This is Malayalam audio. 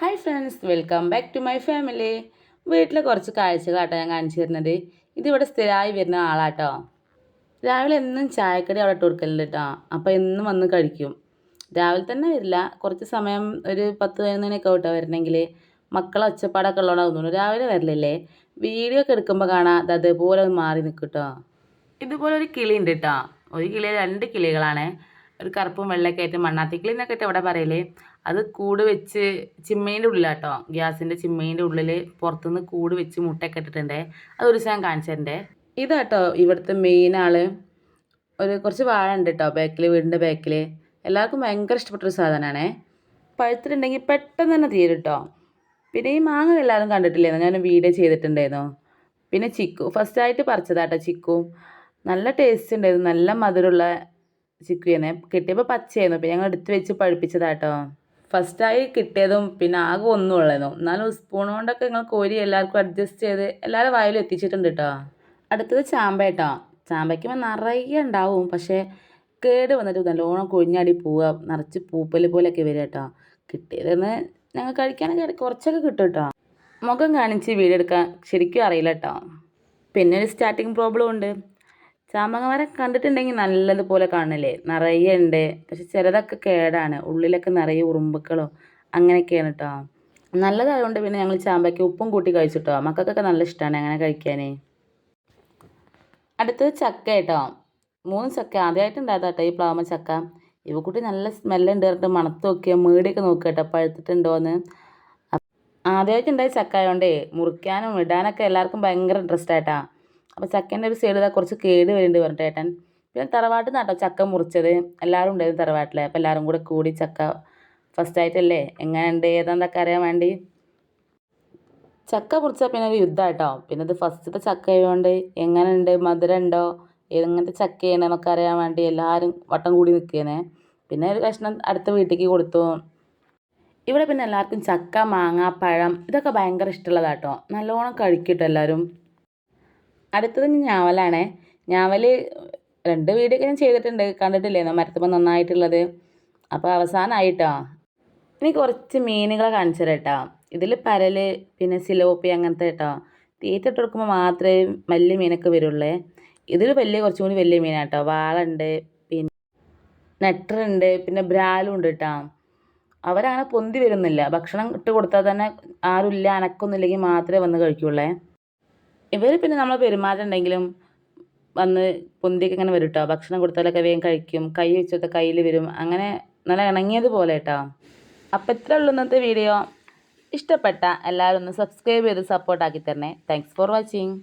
Hi friends welcome back to my family വീട്ടിലെ കുറച്ച് കാഴ്ചകളാട്ടോ ഞാൻ കാണിച്ചു തരുന്നത് ഇതിവിടെ സ്ഥിരമായി വരുന്ന ആളാട്ടോ. രാവിലെ എന്നും ചായക്കടി അവിടെ ഇട്ട് കൊടുക്കലുണ്ട് കേട്ടോ അപ്പോൾ എന്നും വന്ന് കഴിക്കും. രാവിലെ തന്നെ വരില്ല. കുറച്ച് സമയം ഒരു പത്ത് പതിനൊന്നിനൊക്കെ കേട്ടോ വരണമെങ്കിൽ മക്കളെ ഒച്ചപ്പാടൊക്കെ ഉള്ളതാണ് തോന്നുന്നു. രാവിലെ വരലില്ലേ? വീഡിയോ ഒക്കെ എടുക്കുമ്പോൾ കാണാം. അത് അതേപോലെ മാറി നിൽക്കും കേട്ടോ ഇതുപോലെ ഒരു കിളി ഉണ്ട് കേട്ടോ ഒരു കിളി രണ്ട് കിളികളാണ്. ഒരു കറുപ്പും വെള്ളമൊക്കെ ആയിട്ട് മണ്ണാത്തി കിളി എന്നൊക്കെ ആയിട്ട് ഇവിടെ പറയൽ? അത് കൂട് വെച്ച് ചിമ്മേന്റെ ഉള്ളിലാട്ടോ. ഗ്യാസിന്റെ ചിമ്മേന്റെ ഉള്ളിൽ പുറത്തുനിന്ന് കൂട് വെച്ച് മുട്ടയൊക്കെ ഇട്ടിട്ടുണ്ട്. അത് ഒരു ദിവസം കാണിച്ചു തരണ്ടേ ഇതാട്ടോ ഇവിടുത്തെ മെയിൻ ആൾ ഒരു കുറച്ച് വാഴ ഉണ്ട് കേട്ടോ ബാക്കിൽ വീടിന്റെ ബാക്കിൽ എല്ലാവർക്കും ഭയങ്കര ഇഷ്ടപ്പെട്ടൊരു സാധനമാണേ പഴുത്തിട്ടുണ്ടെങ്കിൽ പെട്ടെന്ന് തന്നെ തീരും കേട്ടോ പിന്നെ ഈ മാങ്ങ എല്ലാവരും കണ്ടിട്ടില്ലായിരുന്നു? ഞാൻ വീഡിയോ ചെയ്തിട്ടുണ്ടായിരുന്നു. പിന്നെ ചിക്കു ഫസ്റ്റായിട്ട് പറിച്ചതാട്ടോ ചിക്കു. നല്ല ടേസ്റ്റ് ഉണ്ടായിരുന്നു. നല്ല മധുരമുള്ള ചിക്കു തന്നെ കിട്ടിയപ്പോൾ പച്ചയായിരുന്നു. പിന്നെ ഞങ്ങൾ എടുത്ത് വെച്ച് പഴുപ്പിച്ചതാട്ടോ. ഫസ്റ്റായി കിട്ടിയതും പിന്നെ ആകെ ഒന്നും ഉള്ളതും എന്നാലും സ്പൂൺ കൊണ്ടൊക്കെ നിങ്ങൾ കോരി എല്ലാവർക്കും അഡ്ജസ്റ്റ് ചെയ്ത് എല്ലാവരും വായിലും എത്തിച്ചിട്ടുണ്ട് കേട്ടോ അടുത്തത് ചാമ്പ കേട്ടോ ചാമ്പയ്ക്കുമ്പോൾ നിറയെ ഉണ്ടാവും. പക്ഷേ കേട് വന്നിട്ട് നല്ലോണം കൊഴിഞ്ഞാടി പോവുക. നിറച്ച് പൂപ്പൽ പോലെയൊക്കെ വരിക കേട്ടോ കിട്ടിയതെന്ന് ഞങ്ങൾ കഴിക്കാനൊക്കെ കുറച്ചൊക്കെ കിട്ടും കേട്ടോ മുഖം കാണിച്ച് വീടെടുക്കാൻ ശരിക്കും അറിയില്ല കേട്ടോ പിന്നെ ഒരു സ്റ്റാർട്ടിങ് പ്രോബ്ലം ഉണ്ട്. ചാമ്പങ്ങ മരം കണ്ടിട്ടുണ്ടെങ്കിൽ നല്ലതുപോലെ കാണില്ലേ? നിറയെ ഉണ്ട് പക്ഷെ ചിലതൊക്കെ കേടാണ്. ഉള്ളിലൊക്കെ നിറയെ ഉറുമ്പുക്കളോ അങ്ങനെയൊക്കെയാണ് കേട്ടോ നല്ലതായതുകൊണ്ട് പിന്നെ ഞങ്ങൾ ചാമ്പയ്ക്ക് ഉപ്പും കൂട്ടി കഴിച്ചിട്ടോ. മക്കൾക്കൊക്കെ നല്ല ഇഷ്ടമാണ് അങ്ങനെ കഴിക്കാൻ അടുത്തത് ചക്ക കേട്ടോ മൂന്ന് ചക്ക. ആദ്യമായിട്ട് ഉണ്ടായതാട്ടോ ഈ പ്ലാവമ്മ ചക്ക. ഇവക്കുട്ടി നല്ല സ്മെല്ലുണ്ട് പറഞ്ഞിട്ട് മണത്ത് നോക്കിയാൽ മേടിയൊക്കെ നോക്കുക കേട്ടോ പഴുത്തിട്ടുണ്ടോയെന്ന് ആദ്യമായിട്ട് ഉണ്ടായ ചക്ക ആയതുകൊണ്ടേ മുറിക്കാനും ഇടാനൊക്കെ എല്ലാവർക്കും ഭയങ്കര ഇൻട്രസ്റ്റ് ആയിട്ടാ അപ്പോൾ ചക്കേന്റെ ഒരു സൈഡ് കുറച്ച് കേട് വരുന്നുണ്ട് പറഞ്ഞിട്ട് ഏട്ടൻ. പിന്നെ തറവാട്ടിൽ നിന്നാട്ടോ ചക്ക മുറിച്ചത്. എല്ലാവരും ഉണ്ടായിരുന്നു തറവാട്ടിൽ അപ്പോൾ എല്ലാവരും കൂടെ കൂടി ചക്ക ഫസ്റ്റ് ആയിട്ടല്ലേ? എങ്ങനെയുണ്ട്? ഏതാണെന്നൊക്കെ അറിയാൻ വേണ്ടി? ചക്ക മുറിച്ചാൽ പിന്നെ ഒരു യുദ്ധമായിട്ടോ പിന്നെ ഇത് ഫസ്റ്റത്തെ ചക്ക ആയതുകൊണ്ട് എങ്ങനെയുണ്ട്? മധുരം ഉണ്ടോ? എങ്ങനത്തെ ചക്കയാണ് എന്നൊക്കെ അറിയാൻ വേണ്ടി എല്ലാവരും വട്ടം കൂടി നിൽക്കുന്നേ പിന്നെ ഒരു കഷ്ണം അടുത്ത വീട്ടിലേക്ക് കൊടുത്തു. ഇവിടെ പിന്നെ എല്ലാവർക്കും ചക്ക മാങ്ങ പഴം ഇതൊക്കെ ഭയങ്കര ഇഷ്ടമുള്ളതാട്ടോ. നല്ലോണം കഴിക്കട്ടോ എല്ലാവരും അടുത്തത് ഞാവലാണ്. ഞാവൽ രണ്ട് വീഡിയോ ഒക്കെ ഞാൻ ചെയ്തിട്ടുണ്ട്. കണ്ടിട്ടില്ലേ? മരത്തുമ്പോൾ നന്നായിട്ടുള്ളത്. അപ്പോൾ അവസാനമായിട്ടോ ഇനി കുറച്ച് മീനുകളെ കാണിച്ചു തരാം കേട്ടോ ഇതിൽ പരൽ പിന്നെ സിലോപ്പി അങ്ങനത്തെ കേട്ടോ. തീറ്റ ഇട്ട് കൊടുക്കുമ്പോൾ മാത്രമേ വലിയ മീനൊക്കെ വരുള്ളേ. ഇതിൽ വലിയ കുറച്ചും കൂടി വലിയ മീനാണ് കേട്ടോ വാളുണ്ട് പിന്നെ നെട്ടറുണ്ട് പിന്നെ ബ്രാലും ഉണ്ട് കേട്ടോ. അവരങ്ങനെ പൊന്തി വരുന്നില്ല. ഭക്ഷണം ഇട്ട് കൊടുത്താൽ തന്നെ ആരുമില്ല അനക്കൊന്നുമില്ലെങ്കിൽ മാത്രമേ വന്ന് കഴിക്കുള്ളേ. ഇവർ പിന്നെ നമ്മളെ പെരുമാറ്റം ഉണ്ടെങ്കിലും വന്ന് പൊന്തിയൊക്കെ ഇങ്ങനെ വരും കേട്ടോ ഭക്ഷണം കൊടുത്താലൊക്കെ വേഗം കഴിക്കും. കൈ വെച്ചൊക്കെ കയ്യിൽ വരും. അങ്ങനെ നല്ല ഇണങ്ങിയതുപോലെ കേട്ടോ അപ്പം ഇത്ര ഉള്ളൂ ഇന്നത്തെ വീഡിയോ. ഇഷ്ടപ്പെട്ട എല്ലാവരും ഒന്ന് സബ്സ്ക്രൈബ് ചെയ്ത് സപ്പോർട്ടാക്കി തരണേ. Thanks for watching